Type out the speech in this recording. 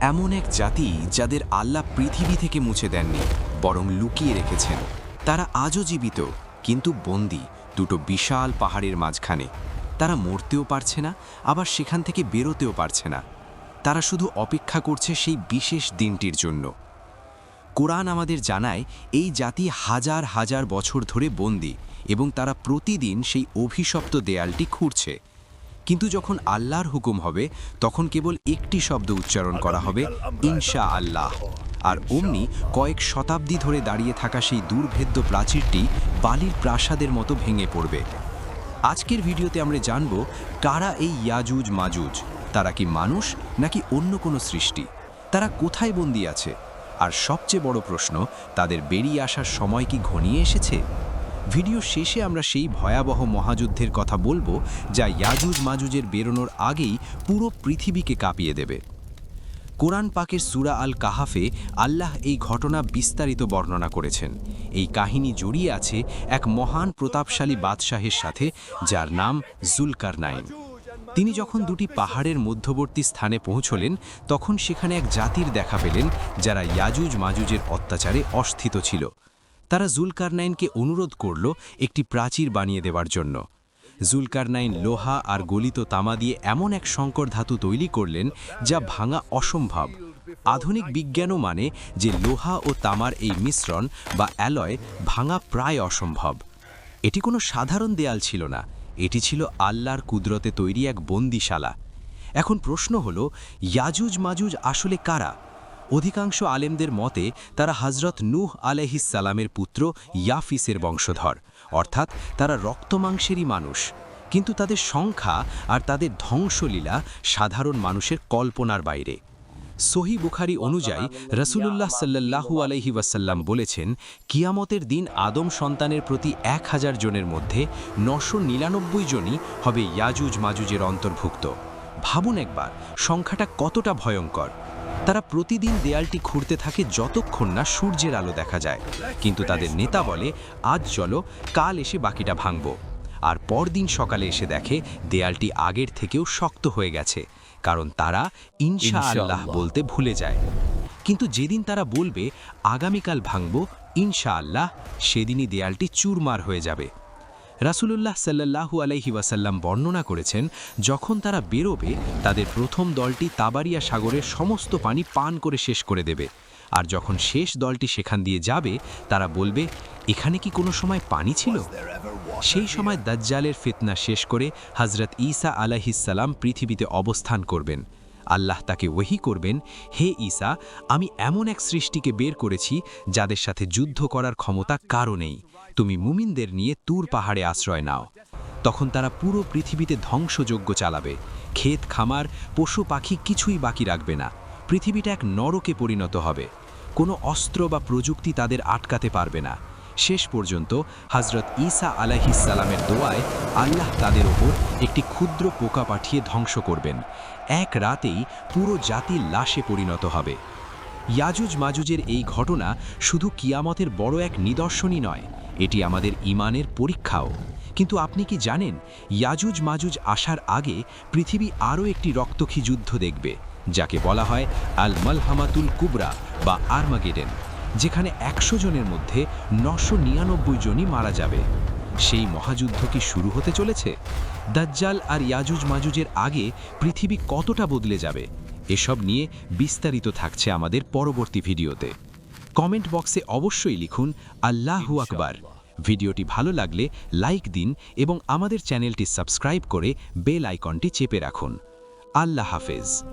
এমন এক জাতি যাদের আল্লাহ পৃথিবী থেকে মুছে দেননি, বরং লুকিয়ে রেখেছেন। তারা আজও জীবিত, কিন্তু বন্দি, দুটো বিশাল পাহাড়ের মাঝখানে। তারা মরতেও পারছে না, আবার সেখান থেকে বেরোতেও পারছে না। তারা শুধু অপেক্ষা করছে সেই বিশেষ দিনটির জন্য। কোরআন আমাদের জানায়, এই জাতি হাজার হাজার বছর ধরে বন্দি এবং তারা প্রতিদিন সেই অভিশপ্ত দেয়ালটি খুঁড়ছে। কিন্তু যখন আল্লাহর হুকুম হবে, তখন কেবল একটি শব্দ উচ্চারণ করা হবে, ইনশা আল্লাহ। আর অমনি কয়েক শতাব্দী ধরে দাঁড়িয়ে থাকা সেই দুর্ভেদ্য প্রাচীরটি বালির প্রাসাদের মতো ভেঙে পড়বে। আজকের ভিডিওতে আমরা জানব, কারা এই ইয়াজুজ মাজুজ? তারা কি মানুষ নাকি অন্য কোনো সৃষ্টি? তারা কোথায় বন্দি আছে? আর সবচেয়ে বড় প্রশ্ন, তাদের বেরিয়ে আসার সময় কি ঘনিয়ে এসেছে? ভিডিও শেষে আমরা সেই ভয়াবহ মহাযুদ্ধের কথা বলব, যা ইয়াজুজ মাজুজের বেরোনোর আগেই পুরো পৃথিবীকে কাঁপিয়ে দেবে। কোরআন পাকের সুরা আল কাহাফে আল্লাহ এই ঘটনা বিস্তারিত বর্ণনা করেছেন। এই কাহিনী জড়িয়ে আছে এক মহান প্রতাপশালী বাদশাহের সাথে, যার নাম জুলকারনাইন। তিনি যখন দুটি পাহাড়ের মধ্যবর্তী স্থানে পৌঁছলেন, তখন সেখানে এক জাতির দেখা পেলেন, যারা ইয়াজুজ মাজুজের অত্যাচারে অস্থিত ছিল। তারা জুলকারনাইনকে অনুরোধ করল একটি প্রাচীর বানিয়ে দেওয়ার জন্য। জুলকারনাইন লোহা আর গলিত তামা দিয়ে এমন এক সংকর ধাতু তৈরি করলেন যা ভাঙা অসম্ভব। আধুনিক বিজ্ঞানও মানে যে লোহা ও তামার এই মিশ্রণ বা অ্যালয় ভাঙা প্রায় অসম্ভব। এটি কোনো সাধারণ দেয়াল ছিল না, এটি ছিল আল্লাহর কুদরতে তৈরি এক বন্দিশালা। এখন প্রশ্ন হল ইয়াজুজ মাজুজ আসলে কারা? অধিকাংশ আলেমদের মতে, তারা হজরত নূহ আলহিসালামের পুত্র ইয়াফিসের বংশধর, অর্থাৎ তারা রক্তমাংসেরই মানুষ। কিন্তু তাদের সংখ্যা আর তাদের ধ্বংসলীলা সাধারণ মানুষের কল্পনার বাইরে। সহি বুখারি অনুযায়ী, রসুলুল্লাহ সাল্লাহু আলহি ওয়াসাল্লাম বলেছেন, কিয়ামতের দিন আদম সন্তানের প্রতি এক হাজার জনের মধ্যে নশো নিরানব্বই জনই হবে ইয়াজুজ মাজুজের অন্তর্ভুক্ত। ভাবুন একবার, সংখ্যাটা কতটা ভয়ঙ্কর। তারা প্রতিদিন দেয়ালটি খুঁড়তে থাকে যতক্ষণ না সূর্যের আলো দেখা যায়। কিন্তু তাদের নেতা বলে আজ চলো কাল এসে বাকিটা ভাঙব। আর পরদিন সকালে এসে দেখে দেয়ালটি আগের থেকেও শক্ত হয়ে গেছে কারণ তারা ইনশা আল্লাহ। বলতে ভুলে যায়। কিন্তু যেদিন তারা বলবে আগামীকাল ভাঙব ইনশা আল্লাহ সেদিনই দেয়ালটি চুরমার হয়ে যাবে। রাসুলুল্লাহ সাল্লাহু আলাইহি ওয়াসাল্লাম বর্ণনা করেছেন, যখন তারা বেরোবে, তাদের প্রথম দলটি তাবারিয়া সাগরের সমস্ত পানি পান করে শেষ করে দেবে। আর যখন শেষ দলটি সেখান দিয়ে যাবে, তারা বলবে, এখানে কি কোনো সময় পানি ছিল? সেই সময় দাজ্জালের ফিতনা শেষ করে হজরত ঈসা আলাহিসাল্লাম পৃথিবীতে অবস্থান করবেন। আল্লাহ তাকে ওহি করবেন, হে ঈসা, আমি এমন এক সৃষ্টিকে বের করেছি যাদের সাথে যুদ্ধ করার ক্ষমতা কারও নেই। তুমি মুমিনদের নিয়ে তুর পাহাড়ে আশ্রয় নাও। তখন তারা পুরো পৃথিবীতে ধ্বংসযজ্ঞ চালাবে। ক্ষেত, খামার, পশু, পাখি কিছুই বাকি রাখবে না। পৃথিবীটা এক নরকে পরিণত হবে। কোনো অস্ত্র বা প্রযুক্তি তাদের আটকাতে পারবে না। শেষ পর্যন্ত হজরত ঈসা আলাহিসাল্লামের দোয়ায় আল্লাহ তাদের ওপর একটি ক্ষুদ্র পোকা পাঠিয়ে ধ্বংস করবেন। এক রাতেই পুরো জাতি লাশে পরিণত হবে। ইয়াজুজ মাজুজের এই ঘটনা শুধু কিয়ামতের বড় এক নিদর্শনই নয়, এটি আমাদের ইমানের পরীক্ষাও। কিন্তু আপনি কি জানেন ইয়াজুজ মাজুজ আসার আগে পৃথিবী আরও একটি রক্তক্ষী যুদ্ধ দেখবে, যাকে বলা হয় আল মালহামাতুল কুবরা বা আর্মাগেডেন, যেখানে একশো জনের মধ্যে নশো নিরানব্বই জনই মারা যাবে। সেই মহাযুদ্ধ কি শুরু হতে চলেছে? দাজ্জাল আর ইয়াজুজ মাজুজের আগে পৃথিবী কতটা বদলে যাবে? এসব নিয়ে বিস্তারিত থাকছে আমাদের পরবর্তী ভিডিওতে। কমেন্ট বক্সে অবশ্যই লিখুন আল্লাহু আকবার। ভিডিওটি ভালো লাগলে লাইক দিন এবং আমাদের চ্যানেলটি সাবস্ক্রাইব করে বেল আইকনটি চেপে রাখুন। আল্লাহ হাফেজ।